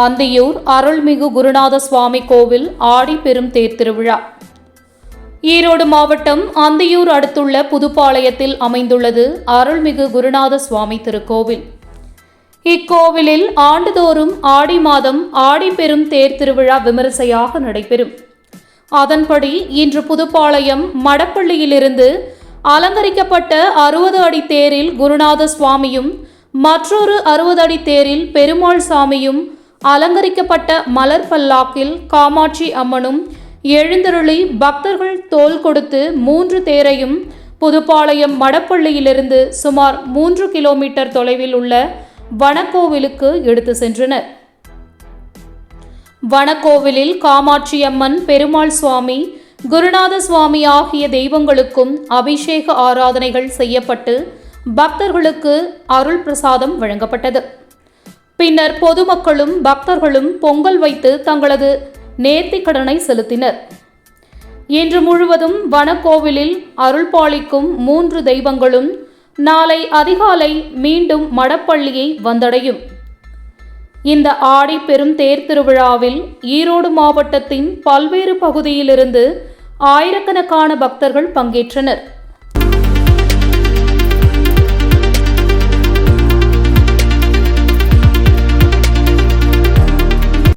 அந்தியூர் அருள்மிகு குருநாத சுவாமி கோவில் ஆடி பெரும் தேர் திருவிழா. ஈரோடு மாவட்டம் அந்தியூர் அடுத்துள்ள புதுப்பாளையத்தில் அமைந்துள்ளது அருள்மிகு குருநாத சுவாமி திருக்கோவில். இக்கோவிலில் ஆண்டுதோறும் ஆடி மாதம் ஆடி பெரும் தேர் திருவிழா விமரிசையாக நடைபெறும். அதன்படி இன்று புதுப்பாளையம் மடப்பள்ளியிலிருந்து அலங்கரிக்கப்பட்ட அறுபது அடி தேரில் குருநாத சுவாமியும் மற்றொரு அறுபது அடி தேரில் பெருமாள் சாமியும் அலங்கரிக்கப்பட்ட மலர் பல்லாக்கில் காமாட்சி அம்மனும் எழுந்தருளி பக்தர்கள் தோல் கொடுத்து மூன்று தேரையும் புதுப்பாளையம் மடப்பள்ளியிலிருந்து சுமார் மூன்று கிலோமீட்டர் தொலைவில் உள்ள வனக்கோவிலுக்கு எடுத்து சென்றனர். வனக்கோவிலில் காமாட்சி அம்மன் பெருமாள் சுவாமி குருநாத சுவாமி ஆகிய தெய்வங்களுக்கும் அபிஷேக ஆராதனைகள் செய்யப்பட்டு பக்தர்களுக்கு அருள் பிரசாதம் வழங்கப்பட்டது. பின்னர் பொதுமக்களும் பக்தர்களும் பொங்கல் வைத்து தங்களது நேர்த்திக் கடனை செலுத்தினர். இன்று முழுவதும் வனக்கோவிலில் அருள்பாலிக்கும் மூன்று தெய்வங்களும் நாளை அதிகாலை மீண்டும் மடப்பள்ளியை வந்தடையும். இந்த ஆடி பெரும் தேர் திருவிழாவில் ஈரோடு மாவட்டத்தின் பல்வேறு பகுதியிலிருந்து ஆயிரக்கணக்கான பக்தர்கள் பங்கேற்றனர்.